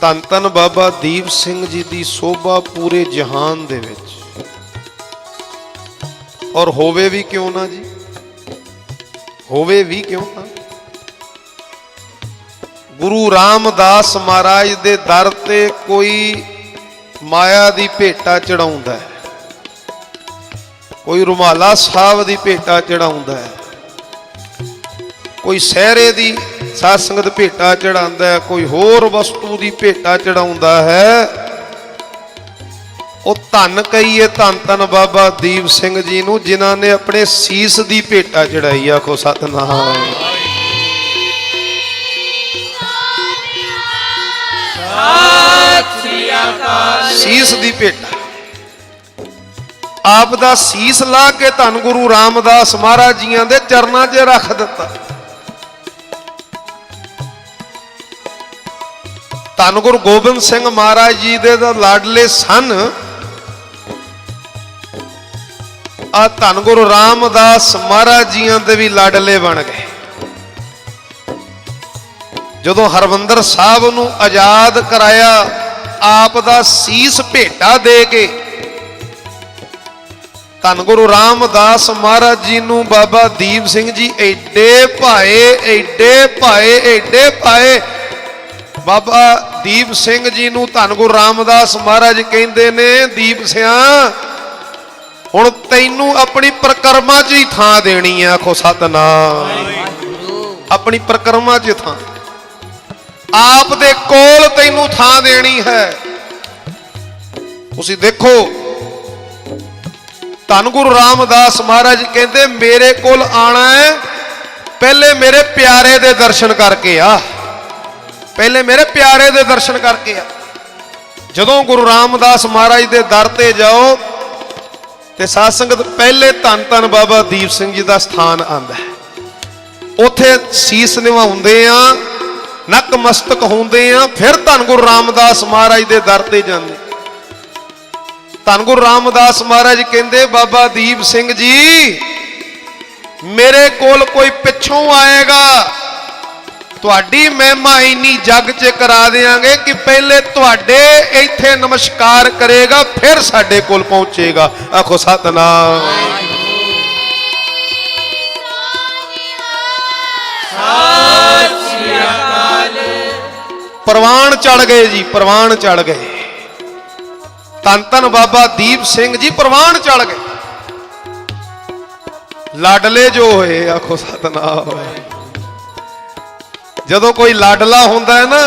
ਧੰਨ ਧੰਨ ਬਾਬਾ ਦੀਪ ਸਿੰਘ ਜੀ ਦੀ ਸੋਭਾ ਪੂਰੇ ਜਹਾਨ ਦੇ ਵਿੱਚ। ਔਰ ਹੋਵੇ ਵੀ ਕਿਉਂ ਨਾ ਜੀ? ਹੋਵੇ ਵੀ ਕਿਉਂ ਨਾ? ਗੁਰੂ ਰਾਮਦਾਸ ਮਹਾਰਾਜ ਦੇ ਦਰ ਤੇ ਕੋਈ ਮਾਇਆ ਦੀ ਭੇਟਾ ਚੜਾਉਂਦਾ ਹੈ। ਕੋਈ ਰੁਮਾਲਾ ਸਾਹਿਬ ਦੀ ਭੇਟਾ ਚੜਾਉਂਦਾ ਹੈ। ਕੋਈ ਸਹਿਰੇ ਦੀ ਸਾਧ ਸੰਗਤ ਭੇਟਾ ਚੜਾਉਂਦਾ ਕੋਈ ਹੋਰ ਵਸਤੂ ਦੀ ਭੇਟਾ ਚੜਾਉਂਦਾ ਹੈ। ਉਹ ਧੰਨ ਕਹੀਏ ਧੰਨ ਧੰਨ ਬਾਬਾ ਦੀਪ ਸਿੰਘ ਜੀ ਨੂੰ ਜਿਨ੍ਹਾਂ ਨੇ ਆਪਣੇ ਸੀਸ ਦੀ ਭੇਟਾ ਚੜਾਈ ਆਖੋ ਸਤਨਾਮ। ਸੀਸ ਦੀ ਭੇਟਾ। ਆਪ ਦਾ ਸੀਸ ਲਾ ਕੇ ਧੰਨ ਗੁਰੂ ਰਾਮਦਾਸ ਮਹਾਰਾਜ ਜੀਆਂ ਦੇ ਚਰਨਾਂ 'ਚ ਰੱਖ ਦਿੱਤਾ। ਧੰਨ ਗੁਰੂ ਗੋਬਿੰਦ ਸਿੰਘ ਮਹਾਰਾਜ ਜੀ ਦੇ ਤਾਂ ਲਾਡਲੇ ਸਨ। ਆ ਧੰਨ ਗੁਰੂ ਰਾਮਦਾਸ ਮਹਾਰਾਜ ਜੀਆਂ ਦੇ ਵੀ ਲਾਡਲੇ ਬਣ ਗਏ। ਜਦੋਂ ਹਰਵੰਦਰ ਸਾਹਿਬ ਨੂੰ ਆਜ਼ਾਦ ਕਰਾਇਆ, ਆਪ ਦਾ ਸੀਸ ਭੇਟਾ ਦੇ ਕੇ, ਧੰਨ ਗੁਰੂ ਰਾਮਦਾਸ ਮਹਾਰਾਜ ਜੀ ਨੂੰ ਬਾਬਾ ਦੀਪ ਸਿੰਘ ਜੀ ਐਡੇ ਭਾਏ ਐਡੇ ਭਾਏ ਐਡੇ ਭਾਏ ਬਾਬਾ ਦੀਪ ਸਿੰਘ ਜੀ ਨੂੰ ਧੰਨ ਗੁਰੂ ਰਾਮਦਾਸ ਮਹਾਰਾਜ ਕਹਿੰਦੇ ਨੇ, ਦੀਪ ਸਿਆ, ਹੁਣ ਤੈਨੂੰ ਆਪਣੀ ਪ੍ਰਕਰਮਾ 'ਚ ਹੀ ਥਾਂ ਦੇਣੀ ਆ, ਆਖੋ ਸਤਨਾਮ। ਆਪਣੀ ਪ੍ਰਕਰਮਾ 'ਚ ਥਾਂ। ਆਪ ਦੇ ਕੋਲ ਤੈਨੂੰ ਥਾਂ ਦੇਣੀ ਹੈ। ਤੁਸੀਂ ਦੇਖੋ, ਧੰਨ ਗੁਰੂ ਰਾਮਦਾਸ ਮਹਾਰਾਜ ਕਹਿੰਦੇ, ਮੇਰੇ ਕੋਲ ਆਣਾ ਹੈ, ਪਹਿਲੇ ਮੇਰੇ ਪਿਆਰੇ ਦੇ ਦਰਸ਼ਨ ਕਰਕੇ ਆ। ਪਹਿਲੇ ਮੇਰੇ ਪਿਆਰੇ ਦੇ ਦਰਸ਼ਨ ਕਰਕੇ ਆ। ਜਦੋਂ ਗੁਰੂ ਰਾਮਦਾਸ ਮਹਾਰਾਜ ਦੇ ਦਰ ਤੇ ਜਾਓ ਤੇ ਸਾਧ ਸੰਗਤ ਪਹਿਲੇ ਧੰਨ ਧੰਨ ਬਾਬਾ ਦੀਪ ਸਿੰਘ ਜੀ ਦਾ ਸਥਾਨ ਆਂਦਾ ਹੈ। ਉਥੇ ਸੀਸ ਨਿਵਾਉਂਦੇ ਆ, ਨਕ ਮਸਤਕ ਹੁੰਦੇ ਆ, ਫਿਰ ਧੰਨ ਗੁਰੂ ਰਾਮਦਾਸ ਮਹਾਰਾਜ ਦੇ ਦਰ ਤੇ ਜਾਂਦੇ। ਧੰਨ ਗੁਰੂ ਰਾਮਦਾਸ ਮਹਾਰਾਜ ਕਹਿੰਦੇ, ਬਾਬਾ ਦੀਪ ਸਿੰਘ ਜੀ, ਮੇਰੇ ਕੋਲ ਕੋਈ ਪਿੱਛੋਂ ਆਏਗਾ ਤੁਹਾਡੀ ਮਹਿਮਾ ਇੰਨੀ ਜੱਗ 'ਚ ਕਰਾ ਦੇਾਂਗੇ ਕਿ ਪਹਿਲੇ ਤੁਹਾਡੇ ਇੱਥੇ ਨਮਸਕਾਰ ਕਰੇਗਾ, ਫਿਰ ਸਾਡੇ ਕੋਲ ਪਹੁੰਚੇਗਾ। ਆਖੋ, ਸਤਨਾਮ। ਪ੍ਰਵਾਨ ਚੜ ਗਏ ਜੀ, ਪ੍ਰਵਾਨ ਚੜ ਗਏ। ਤਨ ਤਨ ਬਾਬਾ ਦੀਪ ਸਿੰਘ ਜੀ, ਪ੍ਰਵਾਨ ਚੜ ਗਏ। ਲਾਡਲੇ ਜੋ ਹੋਏ, ਆਖੋ, ਸਤਨਾਮ। ਜਦੋਂ ਕੋਈ ਲਾਡਲਾ ਹੁੰਦਾ ਹੈ ਨਾ,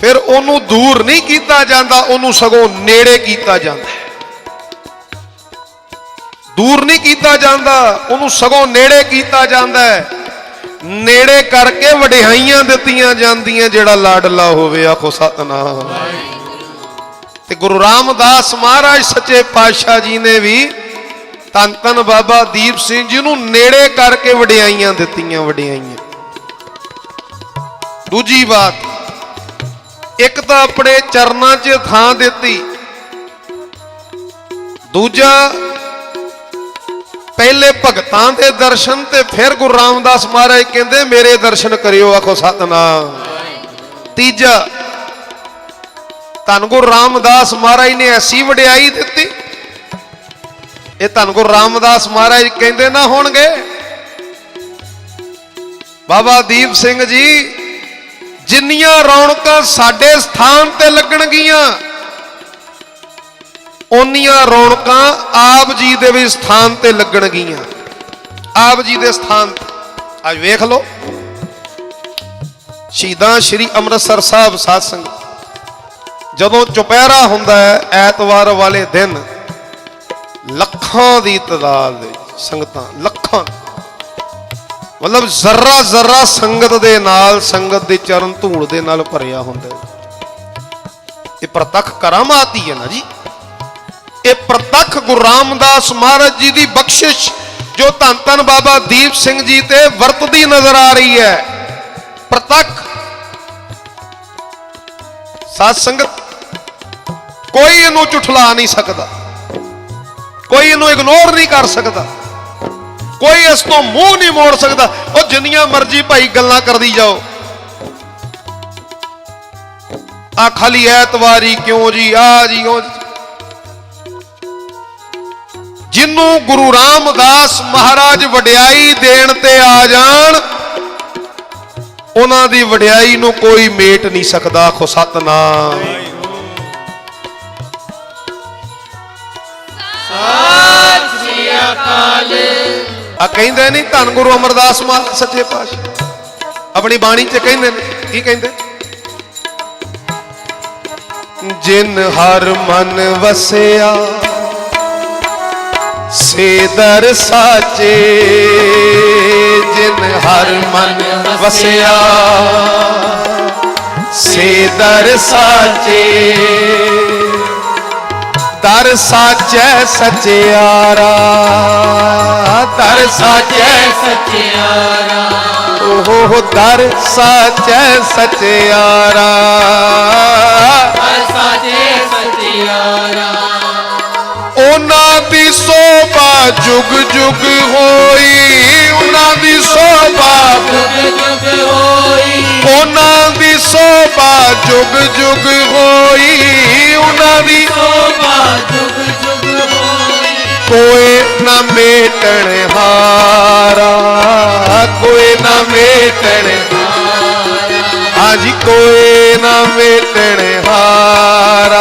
ਫਿਰ ਉਹਨੂੰ ਦੂਰ ਨਹੀਂ ਕੀਤਾ ਜਾਂਦਾ, ਉਹਨੂੰ ਸਗੋਂ ਨੇੜੇ ਕੀਤਾ ਜਾਂਦਾ ਦੂਰ ਨਹੀਂ ਕੀਤਾ ਜਾਂਦਾ, ਉਹਨੂੰ ਸਗੋਂ ਨੇੜੇ ਕੀਤਾ ਜਾਂਦਾ ਨੇੜੇ ਕਰਕੇ ਵਡਿਆਈਆਂ ਦਿੱਤੀਆਂ ਜਾਂਦੀਆਂ, ਜਿਹੜਾ ਲਾਡਲਾ ਹੋਵੇ, ਆਖੋ ਸਤਨਾਮ। ਤੇ ਗੁਰੂ ਰਾਮਦਾਸ ਮਹਾਰਾਜ ਸੱਚੇ ਪਾਤਸ਼ਾਹ ਜੀ ਨੇ ਵੀ ਤਨ ਤਨ ਬਾਬਾ ਦੀਪ ਸਿੰਘ ਜੀ ਨੂੰ ਨੇੜੇ ਕਰਕੇ ਵਡਿਆਈਆਂ ਦਿੱਤੀਆਂ, ਵਡਿਆਈਆਂ। ਦੂਜੀ ਬਾਤ, ਇੱਕ ਤਾਂ ਆਪਣੇ ਚਰਨਾਂ 'ਚ ਥਾਂ ਦਿੱਤੀ। ਦੂਜਾ, ਪਹਿਲੇ ਭਗਤਾਂ ਦੇ ਦਰਸ਼ਨ ਤੇ ਫਿਰ ਗੁਰੂ ਰਾਮਦਾਸ ਮਹਾਰਾਜ ਕਹਿੰਦੇ, ਮੇਰੇ ਦਰਸ਼ਨ ਕਰਿਓ, ਆਖੋ ਸਤਨਾਮ। ਤੀਜਾ, ਧੰਨ ਗੁਰੂ ਰਾਮਦਾਸ ਮਹਾਰਾਜ ਨੇ ਐਸੀ ਵਡਿਆਈ ਦਿੱਤੀ। ਇਹ ਧੰਨ ਗੁਰੂ ਰਾਮਦਾਸ ਮਹਾਰਾਜ ਕਹਿੰਦੇ ਨਾ ਹੋਣਗੇ। ਬਾਬਾ ਦੀਪ ਸਿੰਘ ਜੀ ਜਿੰਨੀਆਂ ਰੌਣਕਾਂ ਸਾਡੇ ਸਥਾਨ ਤੇ ਲੱਗਣਗੀਆਂ, ਓਨੀਆਂ ਰੌਣਕਾਂ ਆਪ ਜੀ ਦੇ ਵੀ ਸਥਾਨ ਤੇ ਲੱਗਣਗੀਆਂ। ਆਪ ਜੀ ਦੇ ਸਥਾਨ ਅੱਜ ਵੇਖ ਲਓ। ਸ਼ਹੀਦਾਂ ਸ਼੍ਰੀ ਅੰਮ੍ਰਿਤਸਰ ਸਾਹਿਬ ਸਾਧ ਸੰਗਤ ਜਦੋਂ ਚੁਪਹਿਰਾ ਹੁੰਦਾ ਹੈ, ਐਤਵਾਰ ਵਾਲੇ ਦਿਨ, ਲੱਖਾਂ ਦੀ ਤਾਦਾਦ ਸੰਗਤਾਂ, ਲੱਖਾਂ ਮਤਲਬ ਜ਼ਰਾ ਜ਼ਰਾ ਸੰਗਤ ਦੇ ਨਾਲ, ਸੰਗਤ ਦੇ ਚਰਨ ਧੂੜ ਦੇ ਨਾਲ ਭਰਿਆ ਹੁੰਦਾ ਇਹ ਪ੍ਰਤੱਖ ਕਰਾਮਾਤ ਹੀ ਹੈ ਨਾ ਜੀ। ਇਹ ਪ੍ਰਤੱਖ ਗੁਰੂ ਰਾਮਦਾਸ ਮਹਾਰਾਜ ਜੀ ਦੀ ਬਖਸ਼ਿਸ਼ ਜੋ ਧੰਨ ਧੰਨ ਬਾਬਾ ਦੀਪ ਸਿੰਘ ਜੀ ਤੇ ਵਰਤਦੀ ਨਜ਼ਰ ਆ ਰਹੀ ਹੈ। ਪ੍ਰਤੱਖ ਸਾਧ ਸੰਗਤ, ਕੋਈ ਇਹਨੂੰ ਝੁਠਲਾ ਨਹੀਂ ਸਕਦਾ। ਕੋਈ ਇਹਨੂੰ ਇਗਨੋਰ ਨਹੀਂ ਕਰ ਸਕਦਾ। ਕੋਈ ਇਸ ਤੋਂ ਮੂੰਹ ਨਹੀਂ ਮੋੜ ਸਕਦਾ। ਉਹ ਜਿੰਨੀਆਂ ਮਰਜ਼ੀ ਭਾਈ ਗੱਲਾਂ ਕਰਦੀ ਜਾਓ। ਆ ਖਾਲੀ ਐਤਵਾਰੀ ਕਿਉਂ ਜੀ? ਆ ਜੀ, ਉਹ ਜੀ। ਜਿਹਨੂੰ ਗੁਰੂ ਰਾਮਦਾਸ ਮਹਾਰਾਜ ਵਡਿਆਈ ਦੇਣ ਤੇ ਆ ਜਾਣ, ਉਹਨਾਂ ਦੀ ਵਡਿਆਈ ਨੂੰ ਕੋਈ ਮੇਟ ਨਹੀਂ ਸਕਦਾ। ਆਖੋ ਸਤਨਾਮ। ਆ ਕਹਿੰਦੇ ਨਹੀਂ, ਧੰਨ ਗੁਰੂ ਅਮਰਦਾਸ ਮਾਨ ਸੱਚੇ ਪਾਤਸ਼ਾਹ। ਆਪਣੀ ਬਾਣੀ 'ਚ ਕਹਿੰਦੇ ਨੇ, ਕੀ ਕਹਿੰਦੇ? ਜਿਨ ਹਰ ਮਨ ਵਸਿਆ, ਸੇ ਦਰ ਸਾਚੇ। ਜਿਨ ਹਰ ਮਨ ਵਸਿਆ, ਸੇ ਦਰ ਸਾਚੇ। ਦਰ ਸਾਚੈ ਸਚਿਆਰਾ ਦਰ ਸਾਚੈ ਸਚਿਆਰਾ। ਓਹ ਦਰ ਸਾਚੈ ਸਚਿਆਰਾ। ਹਰ ਸਾਜੇ ਸਚਿਆਰਾ। ਉਹਨਾਂ ਦੀ ਸੋਭਾ ਜੁਗ ਜੁਗ ਹੋਈ। ਉਹਨਾਂ ਦੀ ਸੋਭਾ ਜੁਗ ਜੁਗ ਹੋਈ ਉਹਨਾਂ ਦੀ ਸੋਭਾ ਜੁਗ ਜੁਗ ਹੋਈ। ਉਹਨਾਂ ਦੀ ਸੋਭਾ ਜੁਗ ਜੁਗ ਹੋਈ। ਕੋਈ ਨਾ ਮੇਟਣ ਹਾਰਾ, ਕੋਈ ਨਾ ਮੇਟਣ ਹਾਂਜੀ, ਕੋਈ ਨਾ ਮੇਟਣ ਹਾਰਾ।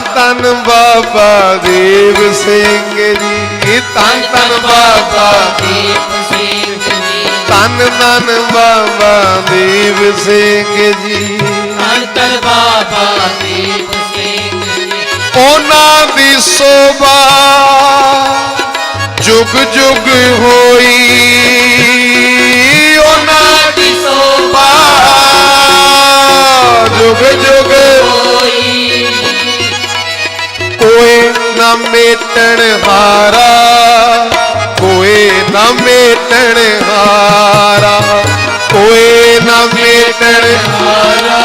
ਤਨ ਬਾਬਾ ਦੇਵ ਸਿੰਘ ਜੀ ਧੰਨ ਤਨ ਬਾਬਾ ਦੀਪ ਸਿੰਘ ਜੀ। ਤਨ ਤਨ ਬਾਬਾ। ਦੇਵ ਸਿੰਘ ਜੀ ਅੰਤਰ ਬਾਬਾ ਦੀਪ ਸਿੰਘ ਜੀ। ਉਹਨਾਂ ਦੀ ਸੋਭਾ ਜੁਗ ਜੁਗ ਹੋਈ। ਉਹਨਾਂ ਦੀ ਸੋਭਾ ਜੁਗ ਜੁਗ ਨਾ ਮੇਟਣ ਹਾਰਾ ਕੋਈ ਨਾ ਮੇਟਣ ਹਾਰਾ। ਕੋਈ ਨਾ ਮੇਟਣ ਹਾਰਾ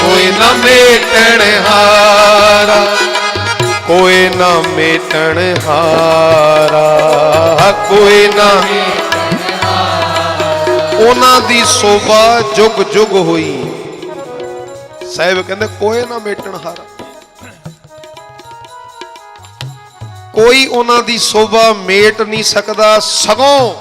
ਕੋਈ ਨਾ ਮੇਟਣ ਹਾਰਾ। ਕੋਏ ਨਾ ਮੇਟਣ ਹਾਰਾ ਕੋਈ ਨਾ ਉਹਨਾਂ ਦੀ ਸੋਭਾ ਜੁਗ ਜੁਗ ਹੋਈ। ਸਾਹਿਬ ਕਹਿੰਦੇ ਕੋਏ ਨਾ ਮੇਟਣ ਹਾਰਾ। ਕੋਈ ਉਹਨਾਂ ਦੀ ਸੋਭਾ ਮੇਟ ਨਹੀਂ ਸਕਦਾ, ਸਗੋਂ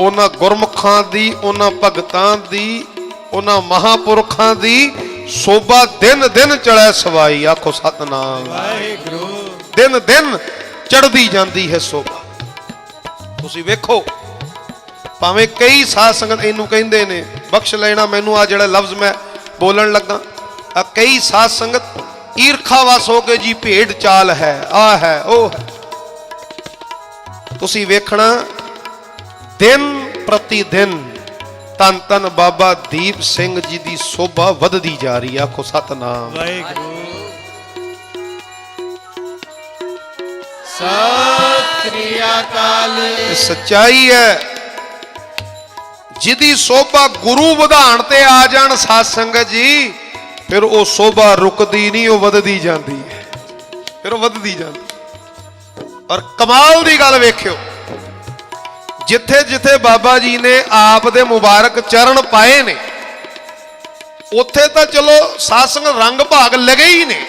ਉਹਨਾਂ ਗੁਰਮੁਖਾਂ ਦੀ, ਉਹਨਾਂ ਭਗਤਾਂ ਦੀ, ਉਹਨਾਂ ਮਹਾਪੁਰਖਾਂ ਦੀ ਸੋਭਾ ਦਿਨ ਦਿਨ ਚੜੈ ਸਵਾਈ। ਆਖੋ ਸਤਨਾਮ। ਵਾਹਿਗੁਰੂ ਦਿਨ ਦਿਨ ਚੜਦੀ ਜਾਂਦੀ ਹੈ ਸੋਭਾ। ਤੁਸੀਂ ਵੇਖੋ, ਭਾਵੇਂ ਕਈ ਸਾਧ ਸੰਗਤ ਇਹਨੂੰ ਕਹਿੰਦੇ ਨੇ, ਬਖਸ਼ ਲੈਣਾ ਮੈਨੂੰ ਆ ਜਿਹੜਾ ਲਫ਼ਜ਼ ਮੈਂ ਬੋਲਣ ਲੱਗਾ। ਆ ਕਈ ਸਾਧ ਸੰਗਤ ਈਰਖਾਵਸ ਹੋ ਕੇ ਜੀ ਭੇਡ ਚਾਲ ਹੈ ਆ ਹੈ ਉਹ ਹੈ। ਤੁਸੀਂ ਵੇਖਣਾ ਦਿਨ ਪ੍ਰਤੀ ਦਿਨ ਤਨ ਤਨ ਬਾਬਾ ਦੀਪ ਸਿੰਘ ਜੀ ਦੀ ਸੋਭਾ ਵੱਧਦੀ ਜਾ ਰਹੀ ਆਖੋ ਸਤਨਾਮ। ਵਾਹਿਗੁਰੂ। ਸਤਿ ਅਕਾਲ ਸੱਚਾਈ ਹੈ ਜਿਹਦੀ ਸੋਭਾ ਗੁਰੂ ਵਧਾਣ ਤੇ ਆ ਜਾਣ ਸਾਧ ਸੰਗਤ ਜੀ। ਫਿਰ ਉਹ ਸੋਭਾ ਰੁਕਦੀ ਨਹੀਂ, ਉਹ ਵਧਦੀ ਜਾਂਦੀ ਹੈ। ਫਿਰ ਉਹ ਵੱਧਦੀ ਜਾਂਦੀ ਔਰ ਕਮਾਲ ਦੀ ਗੱਲ ਵੇਖਿਓ, ਜਿੱਥੇ ਜਿੱਥੇ ਬਾਬਾ ਜੀ ਨੇ ਆਪ ਦੇ ਮੁਬਾਰਕ ਚਰਨ ਪਾਏ ਨੇ, ਉੱਥੇ ਤਾਂ ਚਲੋ ਸਾਧ ਰੰਗ ਭਾਗ ਲਗੇ ਹੀ ਨੇ।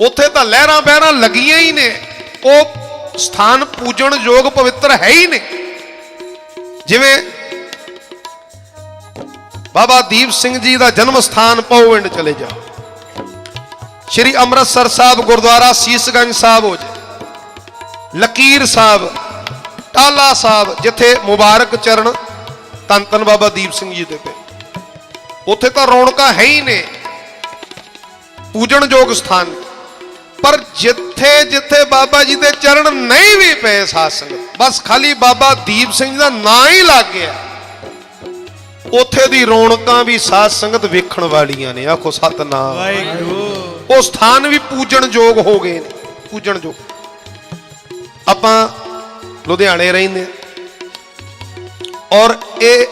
ਉੱਥੇ ਤਾਂ ਲਹਿਰਾਂ ਬਹਿਰਾਂ ਲੱਗੀਆਂ ਹੀ ਨੇ। ਉਹ ਸਥਾਨ ਪੂਜਣ ਯੋਗ ਪਵਿੱਤਰ ਹੈ ਹੀ ਨੇ। ਜਿਵੇਂ ਬਾਬਾ ਦੀਪ ਸਿੰਘ ਜੀ ਦਾ ਜਨਮ ਸਥਾਨ ਪਉਵਿੰਡ ਚਲੇ ਜਾਓ। ਸ਼੍ਰੀ ਅੰਮ੍ਰਿਤਸਰ ਸਾਹਿਬ ਗੁਰਦੁਆਰਾ ਸੀਸਗੰਜ ਸਾਹਿਬ ਹੋ ਜਾਏ। ਲਕੀਰ ਸਾਹਿਬ, ਟਾਲਾ ਸਾਹਿਬ, ਜਿੱਥੇ ਮੁਬਾਰਕ ਚਰਨ ਧੰਨ ਧੰਨ ਬਾਬਾ ਦੀਪ ਸਿੰਘ ਜੀ ਦੇ ਪਏ ਉੱਥੇ ਤਾਂ ਰੌਣਕਾਂ ਹੈ ਹੀ ਨੇ। ਪੂਜਣਯੋਗ ਸਥਾਨ। ਪਰ ਜਿੱਥੇ ਜਿੱਥੇ ਬਾਬਾ ਜੀ ਦੇ ਚਰਨ ਨਹੀਂ ਵੀ ਪਏ ਸਾਧ ਸੰਗਤ, ਬਸ ਖਾਲੀ ਬਾਬਾ ਦੀਪ ਸਿੰਘ ਦਾ ਨਾਂ ਹੀ ਲੱਗ ਗਿਆ। ਉੱਥੇ ਦੀ ਰੌਣਕਾਂ ਵੀ ਸਾਧ ਸੰਗਤ ਵੇਖਣ ਵਾਲੀਆਂ ਨੇ। ਆਖੋ ਸਤਨਾਮ। ਵਾਹਿਗੁਰੂ। ਉਹ ਸਥਾਨ ਵੀ ਪੂਜਣਯੋਗ ਹੋ ਗਏ ਨੇ। ਪੂਜਣਯੋਗ ਆਪਾਂ ਲੁਧਿਆਣੇ ਰਹਿੰਦੇ ਔਰ ਇਹ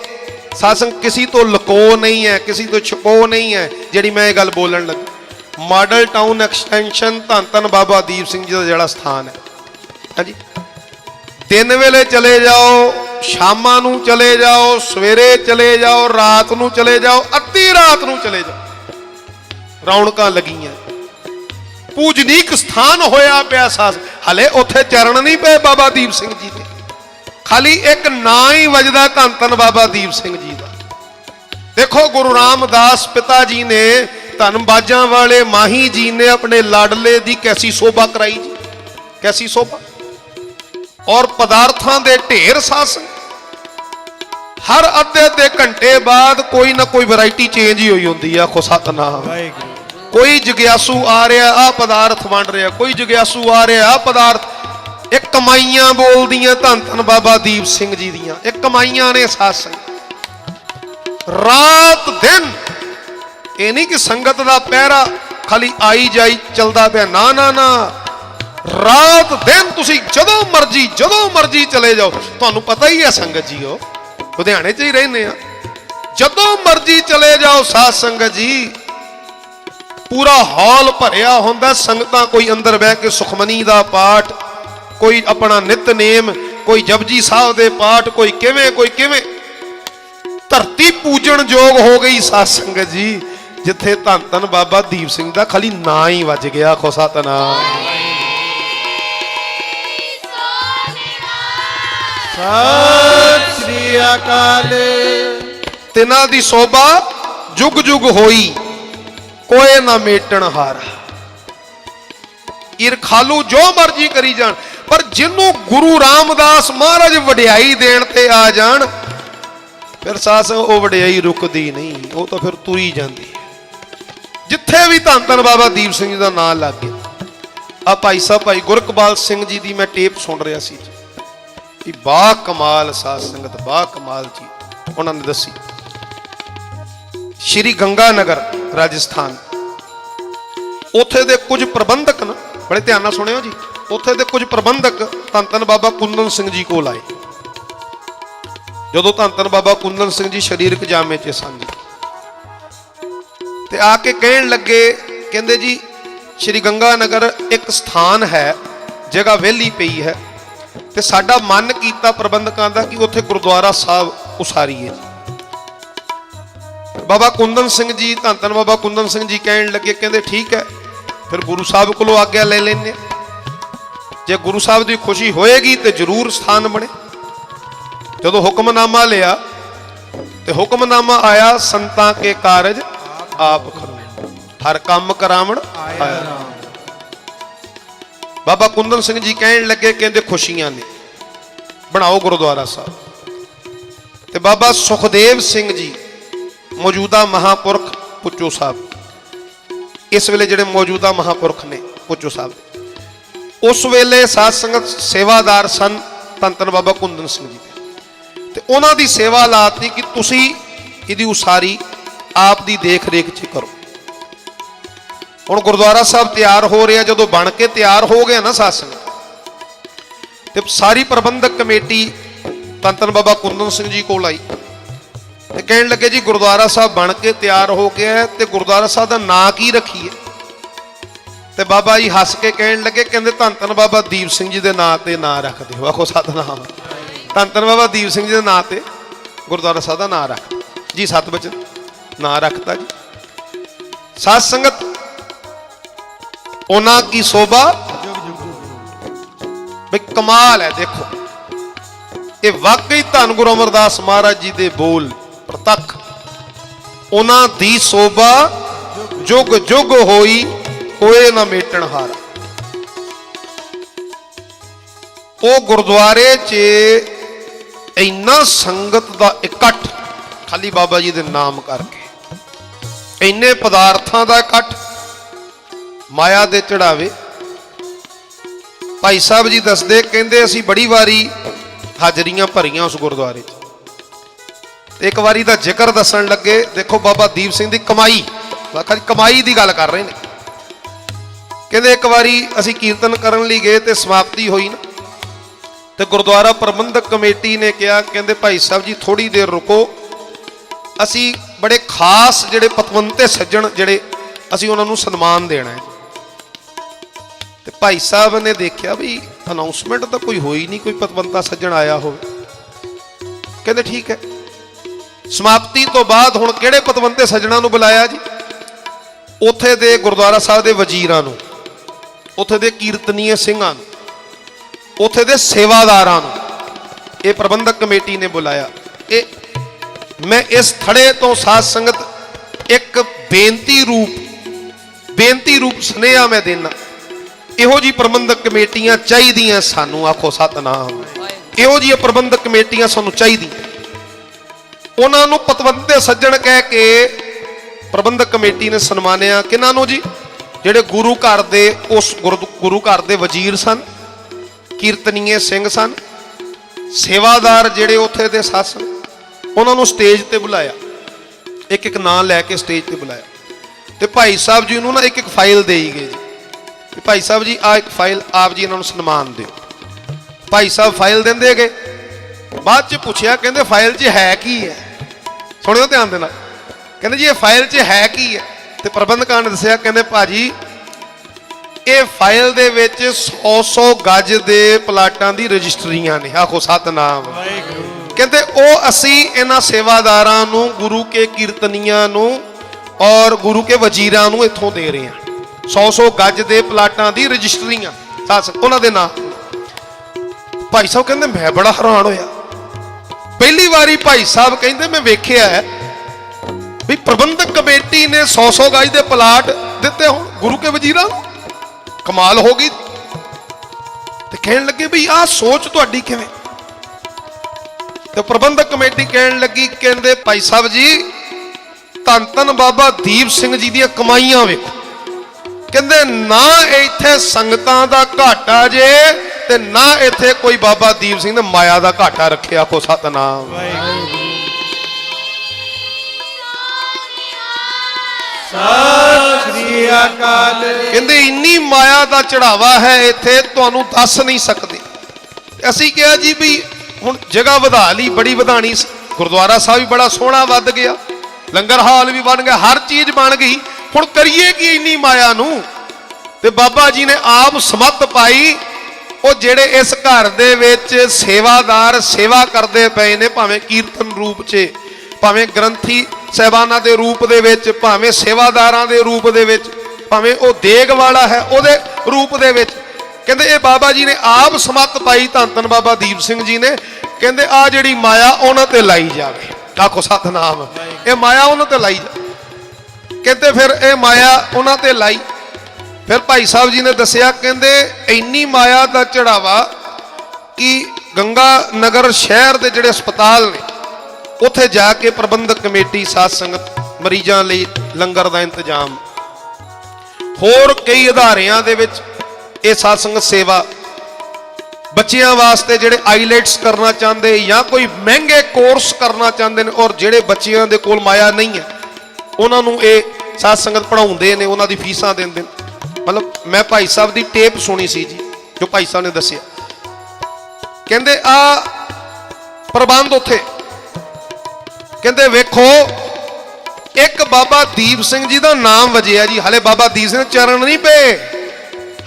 ਸਾਸੰਗ ਕਿਸੇ ਤੋਂ ਲਕੋ ਨਹੀਂ ਹੈ ਕਿਸੇ ਤੋਂ ਛੁਪੋ ਨਹੀਂ ਹੈ ਜਿਹੜੀ ਮੈਂ ਇਹ ਗੱਲ ਬੋਲਣ ਲੱਗਾ। ਮਾਡਲ ਟਾਊਨ ਐਕਸਟੈਂਸ਼ਨ ਧੰਨ ਧੰਨ ਬਾਬਾ ਦੀਪ ਸਿੰਘ ਜੀ ਦਾ ਜਿਹੜਾ ਸਥਾਨ ਹੈ। ਹਾਂਜੀ? ਤਿੰਨ ਵੇਲੇ ਚਲੇ ਜਾਓ, ਸ਼ਾਮਾਂ ਨੂੰ ਚਲੇ ਜਾਓ, ਸਵੇਰੇ ਚਲੇ ਜਾਓ, ਰਾਤ ਨੂੰ ਚਲੇ ਜਾਓ, ਅੱਧੀ ਰਾਤ ਨੂੰ ਚਲੇ ਜਾਓ। ਰੌਣਕਾਂ ਲੱਗੀਆਂ। ਪੂਜਨੀਕ ਸਥਾਨ ਹੋਇਆ ਪਿਆ ਸਾਸ। ਹਲੇ ਉੱਥੇ ਚਰਨ ਨਹੀਂ ਪਏ ਬਾਬਾ ਦੀਪ ਸਿੰਘ ਜੀ ਦੇ। ਖਾਲੀ ਇੱਕ ਨਾਂ ਹੀ ਵੱਜਦਾ ਧੰਨ ਧੰਨ ਬਾਬਾ ਦੀਪ ਸਿੰਘ ਜੀ ਦਾ। ਦੇਖੋ, ਗੁਰੂ ਰਾਮਦਾਸ ਪਿਤਾ ਜੀ ਨੇ ਧੰਨ ਬਾਜਾਂ ਵਾਲੇ ਮਾਹੀ ਜੀ ਨੇ ਆਪਣੇ ਲਾਡਲੇ ਦੀ ਕੈਸੀ ਸੋਭਾ ਕਰਾਈ ਜੀ? ਕੈਸੀ ਸੋਭਾ? ਔਰ ਪਦਾਰਥਾਂ ਦੇ ਢੇਰ ਸਾਸ ਹਰ ਅੱਧੇ ਅੱਧੇ ਘੰਟੇ ਬਾਅਦ ਕੋਈ ਨਾ ਕੋਈ ਵੈਰਾਈਟੀ ਚੇਂਜ ਹੀ ਹੋਈ ਹੁੰਦੀ ਆ ਖੋ ਸਤਨਾਮ। ਕੋਈ ਜਗਿਆਸੂ ਆ ਰਿਹਾ ਆ ਪਦਾਰਥ ਵੰਡ ਰਿਹਾ। ਕੋਈ ਜਗਿਆਸੂ ਆ ਰਿਹਾ ਆ ਪਦਾਰਥ। ਇਹ ਕਮਾਈਆਂ ਬੋਲਦੀਆਂ ਧੰਨ ਧੰਨ ਬਾਬਾ ਦੀਪ ਸਿੰਘ ਜੀ ਦੀਆਂ। ਇਹ ਕਮਾਈਆਂ ਨੇ ਸਾਸੰਗ ਰਾਤ ਦਿਨ। ਇਹ ਨਹੀਂ ਕਿ ਸੰਗਤ ਦਾ ਪਹਿਰਾ ਖਾਲੀ ਆਈ ਜਾਈ ਚੱਲਦਾ ਪਿਆ। ਨਾ ਨਾ ਨਾ। ਰਾਤ ਦਿਨ ਤੁਸੀਂ ਜਦੋਂ ਮਰਜ਼ੀ ਜਦੋਂ ਮਰਜ਼ੀ ਚਲੇ ਜਾਓ। ਤੁਹਾਨੂੰ ਪਤਾ ਹੀ ਹੈ ਸੰਗਤ ਜੀਓ, ਲੁਧਿਆਣੇ 'ਚ ਹੀ ਰਹਿੰਦੇ ਆ। ਜਦੋਂ ਮਰਜ਼ੀ ਚਲੇ ਜਾਓ ਸਾਧ ਸੰਗਤ ਜੀ, ਪੂਰਾ ਹਾਲ ਭਰਿਆ ਹੁੰਦਾ, ਸੰਗਤਾਂ ਕੋਈ ਅੰਦਰ ਬਹਿ ਕੇ ਸੁਖਮਨੀ ਦਾ ਪਾਠ, ਕੋਈ ਆਪਣਾ ਨਿਤਨੇਮ ਕੋਈ ਜਪਜੀ ਸਾਹਿਬ ਦੇ ਪਾਠ, ਕੋਈ ਕਿਵੇਂ ਕੋਈ ਕਿਵੇਂ। ਧਰਤੀ ਪੂਜਣ ਯੋਗ ਹੋ ਗਈ ਸਾਧ ਸੰਗਤ ਜੀ, ਜਿੱਥੇ ਧੰਨ ਧੰਨ ਬਾਬਾ ਦੀਪ ਸਿੰਘ ਦਾ ਖਾਲੀ ਨਾਂ ਹੀ ਵੱਜ ਗਿਆ ਖੋ ਸਤਨਾਮ ਸਤਿ ਸ੍ਰੀ ਅਕਾਲ। ਤਿਨਾਂ ਦੀ ਸੋਭਾ ਜੁਗ ਜੁਗ ਹੋਈ, ਕੋਏ ਨਾ ਮੇਟਣ ਹਾਰ। ਈਰਖਾਲੂ ਜੋ ਮਰਜ਼ੀ ਕਰੀ ਜਾਣ, ਪਰ ਜਿਹਨੂੰ ਗੁਰੂ ਰਾਮਦਾਸ ਮਹਾਰਾਜ ਵਡਿਆਈ ਦੇਣ ਤੇ ਆ ਜਾਣ, ਫਿਰ ਸਾਸ ਉਹ ਵਡਿਆਈ ਰੁਕਦੀ ਨਹੀਂ, ਉਹ ਤਾਂ ਫਿਰ ਤੁਰੀ ਜਾਂਦੀ ਜਿੱਥੇ ਵੀ ਧੰਨ ਧੰਨ ਬਾਬਾ ਦੀਪ ਸਿੰਘ ਜੀ ਦਾ ਨਾਮ ਲੱਗ ਗਿਆ। ਆ ਭਾਈ ਸਾਹਿਬ, ਭਾਈ ਗੁਰਕਬਾਲ ਸਿੰਘ ਜੀ ਦੀ ਮੈਂ ਟੇਪ ਸੁਣ ਰਿਹਾ ਸੀ। ਕਿ ਬਾ ਕਮਾਲ ਸਾਧ ਸੰਗਤ ਬਾ ਕਮਾਲ ਜੀ। ਉਹਨਾਂ ਨੇ ਦੱਸੀ, ਸ਼੍ਰੀ ਗੰਗਾ ਨਗਰ ਰਾਜਸਥਾਨ। ਉੱਥੇ ਦੇ ਕੁਝ ਪ੍ਰਬੰਧਕ ਨਾ, ਬੜੇ ਧਿਆਨ ਨਾਲ ਸੁਣਿਓ ਜੀ, ਉੱਥੇ ਦੇ ਕੁਝ ਪ੍ਰਬੰਧਕ ਧੰਨ ਧੰਨ ਬਾਬਾ ਕੁੰਦਨ ਸਿੰਘ ਜੀ ਕੋਲ ਆਏ। ਜਦੋਂ ਧੰਨ ਧੰਨ ਬਾਬਾ ਕੁੰਦਨ ਸਿੰਘ ਜੀ ਸਰੀਰਕ ਜਾਮੇ 'ਚ ਸਨ ਤੇ ਆ ਕੇ ਕਹਿਣ ਲੱਗੇ, ਕਹਿੰਦੇ ਜੀ, ਸ਼੍ਰੀ ਗੰਗਾ ਨਗਰ ਇੱਕ ਸਥਾਨ ਹੈ, ਜਗ੍ਹਾ ਵਿਹਲੀ ਪਈ ਹੈ ਤੇ ਸਾਡਾ ਮਨ ਕੀਤਾ ਪ੍ਰਬੰਧਕਾਂ ਦਾ ਕਿ ਉੱਥੇ ਗੁਰਦੁਆਰਾ ਸਾਹਿਬ ਉਸਾਰੀਏ। ਬਾਬਾ ਕੁੰਦਨ ਸਿੰਘ ਜੀ, ਧੰਨ ਧੰਨ ਬਾਬਾ ਕੁੰਦਨ ਸਿੰਘ ਜੀ ਕਹਿਣ ਲੱਗੇ, ਕਹਿੰਦੇ ਠੀਕ ਹੈ, ਫਿਰ ਗੁਰੂ ਸਾਹਿਬ ਕੋਲੋਂ ਆਗਿਆ ਲੈ ਲੈਂਦੇ ਜੇ ਗੁਰੂ ਸਾਹਿਬ ਦੀ ਖੁਸ਼ੀ ਹੋਏਗੀ ਤੇ ਜ਼ਰੂਰ ਸਥਾਨ ਬਣੇ। ਜਦੋਂ ਹੁਕਮਨਾਮਾ ਲਿਆ, ਤੇ ਹੁਕਮਨਾਮਾ ਆਇਆ, ਸੰਤਾਂ ਕੇ ਕਾਰਜ ਆਪ ਕਰੋ ਹਰ ਕੰਮ ਕਰਾਵਣ, ਆਇਆ ਬਾਬਾ ਕੁੰਦਨ ਸਿੰਘ ਜੀ ਕਹਿਣ ਲੱਗੇ, ਕਹਿੰਦੇ ਖੁਸ਼ੀਆਂ ਨੇ। ਬਣਾਓ ਗੁਰਦੁਆਰਾ ਸਾਹਿਬ। ਤੇ ਬਾਬਾ ਸੁਖਦੇਵ ਸਿੰਘ ਜੀ, ਮੌਜੂਦਾ ਮਹਾਪੁਰਖ ਪੁੱਚੋ ਸਾਹਿਬ। ਇਸ ਵੇਲੇ ਜਿਹੜੇ ਮੌਜੂਦਾ ਮਹਾਪੁਰਖ ਨੇ, ਪੁੱਚੋ ਸਾਹਿਬ। ਉਸ ਵੇਲੇ ਸਾਧ ਸੰਗਤ ਸੇਵਾਦਾਰ ਸਨ ਧੰਨ ਬਾਬਾ ਕੁੰਦਨ ਸਿੰਘ ਜੀ ਦੇ। ਤੇ ਉਹਨਾਂ ਦੀ ਸੇਵਾ ਲਾਤੀ ਕਿ ਤੁਸੀਂ ਇਹਦੀ ਉਸਾਰੀ ਆਪ ਦੀ ਦੇਖ ਰੇਖ 'ਚ ਕਰੋ। ਹੁਣ ਗੁਰਦੁਆਰਾ ਸਾਹਿਬ ਤਿਆਰ ਹੋ ਰਿਹਾ, ਜਦੋਂ ਬਣ ਕੇ ਤਿਆਰ ਹੋ ਗਿਆ ਨਾ ਸਾਧ ਸੰਗਤ ਤੇ ਸਾਰੀ ਪ੍ਰਬੰਧਕ ਕਮੇਟੀ ਧੰਨ ਬਾਬਾ ਕੁੰਦਨ ਸਿੰਘ ਜੀ ਕੋਲ ਆਈ ਤੇ ਕਹਿਣ ਲੱਗੇ ਜੀ ਗੁਰਦੁਆਰਾ ਸਾਹਿਬ ਬਣ ਕੇ ਤਿਆਰ ਹੋ ਗਿਆ ਹੈ ਤੇ ਗੁਰਦੁਆਰਾ ਸਾਹਿਬ ਦਾ ਨਾਂ ਕੀ ਰੱਖੀਏ? ਤੇ ਬਾਬਾ ਜੀ ਹੱਸ ਕੇ ਕਹਿਣ ਲੱਗੇ, ਕਹਿੰਦੇ ਧੰਨ ਧੰਨ ਬਾਬਾ ਦੀਪ ਸਿੰਘ ਜੀ ਦੇ ਨਾਂ ਤੇ ਨਾਂ ਰੱਖ ਦਿਓ। ਆਖੋ ਸਤਨਾਮ। ਧੰਨ ਧੰਨ ਬਾਬਾ ਦੀਪ ਸਿੰਘ ਜੀ ਦੇ ਨਾਂ ਤੇ ਗੁਰਦੁਆਰਾ ਸਾਹਿਬ ਦਾ ਨਾਂ ਰੱਖ। ਜੀ ਸਤ ਬਚਨ। ਨਾਂ ਰੱਖਤਾ ਜੀ। ਸਾਧ ਸੰਗਤ ਉਹਨਾਂ ਕੀ ਸੋਭਾ? ਬਈ ਕਮਾਲ ਹੈ, ਦੇਖੋ। ਇਹ ਵਾਕਈ ਧੰਨ ਗੁਰੂ ਅਮਰਦਾਸ ਮਹਾਰਾਜ ਜੀ ਦੇ ਬੋਲ ਪ੍ਰਤੱਖ। ਉਹਨਾਂ ਦੀ ਸੋਭਾ ਜੁਗ ਜੁਗ ਹੋਈ ਕੋਏ ਨਾ ਮੇਟਣ ਹਾਰ। ਉਹ ਗੁਰਦੁਆਰੇ 'ਚ ਇੰਨਾ ਸੰਗਤ ਦਾ ਇਕੱਠ, ਖਾਲੀ ਬਾਬਾ ਜੀ ਦੇ ਨਾਮ ਕਰਕੇ। ਇੰਨੇ ਪਦਾਰਥਾਂ ਦਾ ਇਕੱਠ ਮਾਇਆ ਦੇ ਚੜਾਵੇ। ਭਾਈ ਸਾਹਿਬ ਜੀ ਦੱਸਦੇ, ਕਹਿੰਦੇ ਅਸੀਂ ਬੜੀ ਵਾਰੀ ਹਾਜ਼ਰੀਆਂ ਭਰੀਆਂ ਉਸ ਗੁਰਦੁਆਰੇ 'ਚ। ਤੇ ਇੱਕ ਵਾਰੀ ਦਾ ਜ਼ਿਕਰ ਦੱਸਣ ਲੱਗੇ, ਦੇਖੋ ਬਾਬਾ ਦੀਪ ਸਿੰਘ ਦੀ ਕਮਾਈ। ਵਾਖਾ ਕਮਾਈ ਦੀ ਗੱਲ ਕਰ ਰਹੇ ਨੇ। ਕਹਿੰਦੇ ਇੱਕ ਵਾਰੀ ਅਸੀਂ ਕੀਰਤਨ ਕਰਨ ਲਈ ਗਏ ਤੇ ਸਮਾਪਤੀ ਹੋਈ ਨਾ। ਤੇ ਗੁਰਦੁਆਰਾ ਪ੍ਰਬੰਧਕ ਕਮੇਟੀ ਨੇ ਕਿਹਾ, ਕਹਿੰਦੇ ਭਾਈ ਸਾਹਿਬ ਜੀ ਥੋੜੀ ਦੇਰ ਰੁਕੋ। ਅਸੀਂ ਬੜੇ ਖਾਸ ਜਿਹੜੇ ਪਤਵੰਤੇ ਸੱਜਣ, ਜਿਹੜੇ ਅਸੀਂ ਉਹਨਾਂ ਨੂੰ ਸਨਮਾਨ ਦੇਣਾ ਹੈ। ਤੇ ਭਾਈ ਸਾਹਿਬ ਨੇ ਦੇਖਿਆ ਵੀ ਅਨਾਉਂਸਮੈਂਟ ਤਾਂ ਕੋਈ ਹੋਈ ਨਹੀਂ, ਕੋਈ ਪਤਵੰਤਾ ਸੱਜਣ ਆਇਆ ਹੋਵੇ। ਕਹਿੰਦੇ ਠੀਕ ਹੈ। ਸਮਾਪਤੀ ਤੋਂ ਬਾਅਦ ਹੁਣ ਕਿਹੜੇ ਪਤਵੰਤੇ ਸੱਜਣਾ ਨੂੰ ਬੁਲਾਇਆ ਜੀ? ਉੱਥੇ ਦੇ ਗੁਰਦੁਆਰਾ ਸਾਹਿਬ ਦੇ ਵਜ਼ੀਰਾਂ ਨੂੰ, ਉੱਥੇ ਦੇ ਕੀਰਤਨੀਏ ਸਿੰਘਾਂ ਨੂੰ, ਉੱਥੇ ਦੇ ਸੇਵਾਦਾਰਾਂ ਨੂੰ ਇਹ ਪ੍ਰਬੰਧਕ ਕਮੇਟੀ ਨੇ ਬੁਲਾਇਆ। ਇਹ ਮੈਂ ਇਸ ਥੜੇ ਤੋਂ ਸਾਧ ਸੰਗਤ ਇੱਕ ਬੇਨਤੀ ਰੂਪ ਬੇਨਤੀ ਰੂਪ ਸੁਨੇਹਾ ਮੈਂ ਦੇਣਾ ਇਹੋ ਜੀ ਪ੍ਰਬੰਧਕ ਕਮੇਟੀਆਂ ਚਾਹੀਦੀਆਂ ਸਾਨੂੰ, ਆਖੋ ਸਤਨਾਮ। ਇਹੋ ਜੀ ਪ੍ਰਬੰਧਕ ਕਮੇਟੀਆਂ ਸਾਨੂੰ ਚਾਹੀਦੀਆਂ। ਉਹਨਾਂ ਨੂੰ ਪਤਵੰਤੇ ਸੱਜਣ ਕਹਿ ਕੇ ਪ੍ਰਬੰਧਕ ਕਮੇਟੀ ਨੇ ਸਨਮਾਨਿਆ। ਕਿਹਨਾਂ ਨੂੰ ਜੀ? ਜਿਹੜੇ ਗੁਰੂ ਘਰ ਦੇ, ਉਸ ਗੁਰੂ- ਗੁਰੂ ਘਰ ਦੇ ਵਜ਼ੀਰ ਸਨ, ਕੀਰਤਨੀਏ ਸਿੰਘ ਸਨ, ਸੇਵਾਦਾਰ ਜਿਹੜੇ ਉੱਥੇ ਦੇ ਸੱਸ, ਉਹਨਾਂ ਨੂੰ ਸਟੇਜ ਤੇ ਬੁਲਾਇਆ। ਇੱਕ ਇੱਕ ਨਾਂ ਲੈ ਕੇ ਸਟੇਜ ਤੇ ਬੁਲਾਇਆ। ਤੇ ਭਾਈ ਸਾਹਿਬ ਜੀ ਨੂੰ ਨਾ ਇੱਕ ਇੱਕ ਫਾਈਲ ਦੇਈ ਗਏ ਜੀ। ਵੀ ਭਾਈ ਸਾਹਿਬ ਜੀ ਆ ਇੱਕ ਫਾਈਲ ਆਪ ਜੀ ਇਹਨਾਂ ਨੂੰ ਸਨਮਾਨ ਦਿਓ। ਭਾਈ ਸਾਹਿਬ ਫਾਈਲ ਦਿੰਦੇ ਗਏ ਬਾਅਦ ਚ ਪੁੱਛਿਆ ਕਹਿੰਦੇ ਫਾਈਲ 'ਚ ਹੈ ਕੀ ਹੈ? ਸੁਣਿਓ ਧਿਆਨ ਦੇ ਨਾਲ। ਕਹਿੰਦੇ ਜੀ ਇਹ ਫਾਈਲ 'ਚ ਹੈ ਕੀ ਹੈ? ਤੇ ਪ੍ਰਬੰਧਕਾਂ ਨੇ ਦੱਸਿਆ ਕਹਿੰਦੇ ਭਾਜੀ ਇਹ ਫਾਈਲ ਦੇ ਵਿੱਚ 100-100 ਗੱਜ ਦੇ ਪਲਾਟਾਂ ਦੀ ਰਜਿਸਟਰੀਆਂ ਨੇ। ਆਖੋ ਸਤਨਾਮ। ਕਹਿੰਦੇ ਉਹ ਅਸੀਂ ਇਹਨਾਂ ਸੇਵਾਦਾਰਾਂ ਨੂੰ ਗੁਰੂ ਕੇ ਕੀਰਤਨੀਆਂ ਨੂੰ ਔਰ ਗੁਰੂ ਕੇ ਵਜ਼ੀਰਾਂ ਨੂੰ ਇੱਥੋਂ ਦੇ ਰਹੇ ਹਾਂ। 100-100 ਗੱਜ ਦੇ ਪਲਾਟਾਂ ਦੀ ਰਜਿਸਟਰੀਆਂ ਸੱਸ, ਉਹਨਾਂ ਦੇ ਨਾਂ। ਭਾਈ ਸਾਹਿਬ ਕਹਿੰਦੇ, ਮੈਂ ਬੜਾ ਹੈਰਾਨ ਹੋਇਆ। ਪਹਿਲੀ ਵਾਰੀ ਭਾਈ ਸਾਹਿਬ ਕਹਿੰਦੇ, ਮੈਂ ਵੇਖਿਆ ਹੈ ਵੀ ਪ੍ਰਬੰਧਕ ਕਮੇਟੀ ਨੇ 100-100 ਗੱਜ ਦੇ ਪਲਾਟ ਦਿੱਤੇ ਹੁਣ। ਗੁਰੂ ਕੇ ਵਜ਼ੀਰਾਂ ਨੂੰ ਕਮਾਲ ਹੋ ਗਈ। ਤੇ ਕਹਿਣ ਲੱਗੇ ਵੀ ਆਹ ਸੋਚ ਤੁਹਾਡੀ ਕਿਵੇਂ? ਤੇ ਪ੍ਰਬੰਧਕ ਕਮੇਟੀ ਕਹਿਣ ਲੱਗੀ, ਕਹਿੰਦੇ, ਭਾਈ ਸਾਹਿਬ ਜੀ ਧੰਨ ਧੰਨ ਬਾਬਾ ਦੀਪ ਸਿੰਘ ਜੀ ਦੀਆਂ ਕਮਾਈਆਂ ਵੇਖੋ। ਕਹਿੰਦੇ, ਨਾ ਇੱਥੇ ਸੰਗਤਾਂ ਦਾ ਘਾਟਾ ਜੇ ਤੇ ਨਾ ਇੱਥੇ ਕੋਈ ਬਾਬਾ ਦੀਪ ਸਿੰਘ ਨੇ ਮਾਇਆ ਦਾ ਘਾਟਾ ਰੱਖਿਆ ਕੋ ਸਤਨਾਮ। ਸ੍ਰੀ ਅਕਾਲ ਕਹਿੰਦੇ, ਇੰਨੀ ਮਾਇਆ ਦਾ ਚੜਾਵਾ ਹੈ ਇੱਥੇ, ਤੁਹਾਨੂੰ ਦੱਸ ਨਹੀਂ ਸਕਦੇ। ਅਸੀਂ ਕਿਹਾ ਜੀ ਵੀ ਹੁਣ ਜਗ੍ਹਾ ਵਧਾ ਲਈ, ਬੜੀ ਵਧਾਣੀ। ਸੀ ਗੁਰਦੁਆਰਾ ਸਾਹਿਬ ਵੀ ਬੜਾ ਸੋਹਣਾ ਵੱਧ ਗਿਆ। ਲੰਗਰ ਹਾਲ ਵੀ ਬਣ ਗਿਆ, ਹਰ ਚੀਜ਼ ਬਣ ਗਈ। ਹੁਣ ਕਰੀਏ ਕੀ ਇੰਨੀ ਮਾਇਆ ਨੂੰ? ਤੇ ਬਾਬਾ ਜੀ ਨੇ ਆਪ ਸਮੱਤ ਪਾਈ, ਉਹ ਜਿਹੜੇ ਇਸ ਘਰ ਦੇ ਵਿੱਚ ਸੇਵਾਦਾਰ, ਸੇਵਾ ਕਰਦੇ ਪਏ ਨੇ, ਭਾਵੇਂ ਕੀਰਤਨ ਰੂਪ 'ਚ, ਭਾਵੇਂ ਗ੍ਰੰਥੀ ਸਹਿਬਾਨਾਂ ਦੇ ਰੂਪ ਦੇ ਵਿੱਚ, ਭਾਵੇਂ ਸੇਵਾਦਾਰਾਂ ਦੇ ਰੂਪ ਦੇ ਵਿੱਚ, ਭਾਵੇਂ ਉਹ ਦੇਗ ਵਾਲਾ ਹੈ, ਉਹਦੇ ਰੂਪ ਦੇ ਵਿੱਚ। ਕਹਿੰਦੇ ਇਹ ਬਾਬਾ ਜੀ ਨੇ ਆਪ ਸਮੱਤ ਪਾਈ, ਧੰਨ ਧੰਨ ਬਾਬਾ ਦੀਪ ਸਿੰਘ ਜੀ ਨੇ। ਕਹਿੰਦੇ ਆ ਜਿਹੜੀ ਮਾਇਆ ਉਹਨਾਂ ਤੇ ਲਾਈ ਜਾਵੇ। ਆਖੋ ਸਤਨਾਮ। ਇਹ ਮਾਇਆ ਉਹਨਾਂ ਤੇ ਲਾਈ ਜਾਵੇ। ਕਹਿੰਦੇ ਫਿਰ ਇਹ ਮਾਇਆ ਉਹਨਾਂ ਤੇ ਲਾਈ। ਫਿਰ ਭਾਈ ਸਾਹਿਬ ਜੀ ਨੇ ਦੱਸਿਆ, ਕਹਿੰਦੇ ਇੰਨੀ ਮਾਇਆ ਦਾ ਚੜਾਵਾ ਕਿ ਗੰਗਾ ਨਗਰ ਸ਼ਹਿਰ ਦੇ ਜਿਹੜੇ ਹਸਪਤਾਲ ਨੇ, ਉੱਥੇ ਜਾ ਕੇ ਪ੍ਰਬੰਧਕ ਕਮੇਟੀ, ਸਾਧ ਸੰਗਤ, ਮਰੀਜ਼ਾਂ ਲਈ ਲੰਗਰ ਦਾ ਇੰਤਜ਼ਾਮ। ਹੋਰ ਕਈ ਅਧਾਰਿਆਂ ਦੇ ਵਿੱਚ ਇਹ ਸਾਧ ਸੰਗਤ ਸੇਵਾ ਬੱਚਿਆਂ ਵਾਸਤੇ ਜਿਹੜੇ ਆਈਲੈਟਸ ਕਰਨਾ ਚਾਹੁੰਦੇ ਜਾਂ ਕੋਈ ਮਹਿੰਗੇ ਕੋਰਸ ਕਰਨਾ ਚਾਹੁੰਦੇ ਨੇ ਔਰ ਜਿਹੜੇ ਬੱਚਿਆਂ ਦੇ ਕੋਲ ਮਾਇਆ ਨਹੀਂ ਹੈ, ਉਹਨਾਂ ਨੂੰ ਇਹ ਸਾਧ ਸੰਗਤ ਪੜਾਉਂਦੇ ਨੇ, ਉਹਨਾਂ ਦੀ ਫੀਸਾਂ ਦਿੰਦੇ ਨੇ। ਮਤਲਬ ਮੈਂ ਭਾਈ ਸਾਹਿਬ ਦੀ ਟੇਪ ਸੁਣੀ ਸੀ ਜੀ, ਜੋ ਭਾਈ ਸਾਹਿਬ ਨੇ ਦੱਸਿਆ। ਕਹਿੰਦੇ, ਆ ਪ੍ਰਬੰਧ ਉੱਥੇ। ਕਹਿੰਦੇ, ਵੇਖੋ, ਇੱਕ ਬਾਬਾ ਦੀਪ ਸਿੰਘ ਜੀ ਦਾ ਨਾਮ ਵਜਿਆ ਜੀ। ਹਲੇ ਬਾਬਾ ਦੀਪ ਸਿੰਘ ਚਰਨ ਨਹੀਂ ਪਏ।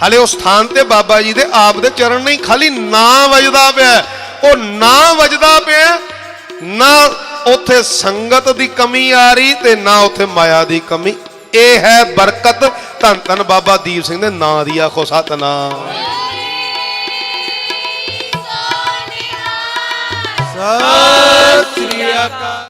ਹਲੇ ਉਸ ਸਥਾਨ ਤੇ ਬਾਬਾ ਜੀ ਦੇ ਆਪ ਦੇ ਚਰਨ ਨਹੀਂ, ਖਾਲੀ ਨਾਂ ਵਜਦਾ ਪਿਆ। ਉਹ ਨਾਂ ਵਜਦਾ ਪਿਆ, ਨਾ ਉੱਥੇ ਸੰਗਤ ਦੀ ਕਮੀ ਆ ਰਹੀ ਤੇ ਨਾ ਉੱਥੇ ਮਾਇਆ ਦੀ ਕਮੀ। ਇਹ ਹੈ ਬਰਕਤ। ਧੰਨ ਧੰਨ ਬਾਬਾ ਦੀਪ ਸਿੰਘ ਦੇ ਨਾਂ ਦੀ ਆਖੋ ਸਤਨਾਮ। ਸਤਿ ਸ੍ਰੀ ਅਕਾਲ